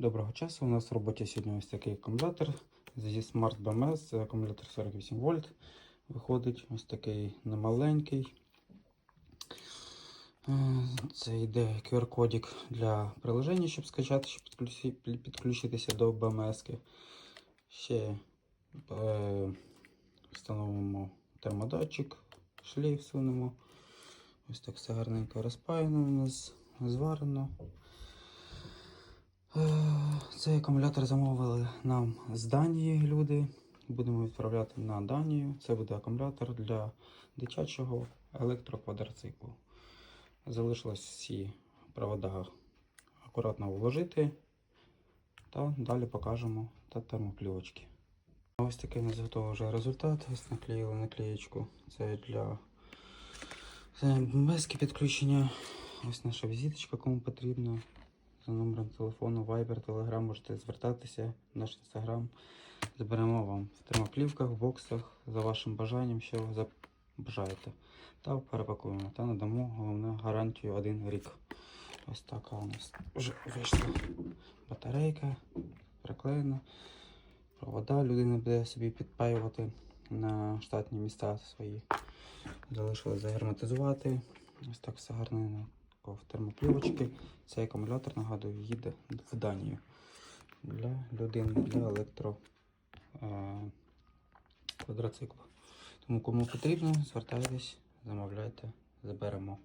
Доброго часу. У нас в роботі сьогодні ось такий акумулятор зі Smart BMS, акумулятор 48 вольт. Виходить ось такий немаленький. Е, Це йде QR-кодик для приложення, щоб скачати, щоб підключитися до BMS. Ще е, встановимо термодатчик, шлейф сунемо. Ось так все гарненько розпаяно у нас, зварено. Цей акумулятор замовили нам з Данії люди. Будемо відправляти на Данію. Це буде акумулятор для дитячого електроквадроциклу. Залишилось всі провода акуратно вложити та далі покажемо та термоплівочки. Ось такий у нас готовий вже результат. Ось наклеїли наклеєчку. Це для безки підключення. Ось наша візиточка, кому потрібно. За номером телефону, Viber, Telegram можете звертатися в наш інстаграм. Заберемо вам в термоплівках, боксах за вашим бажанням, що ви бажаєте. Та перепакуємо та надамо головне гарантію один рік. Ось така у нас вже вийшла батарейка, приклеєна. Провода людина буде собі підпаювати на штатні міста свої. Залишилось загерметизувати. Ось так все гарно в термоплівочки. Цей акумулятор, нагадую, їде в Данію для людини, для електро е. Тому кому потрібно, звертайтесь, замовляйте, заберемо.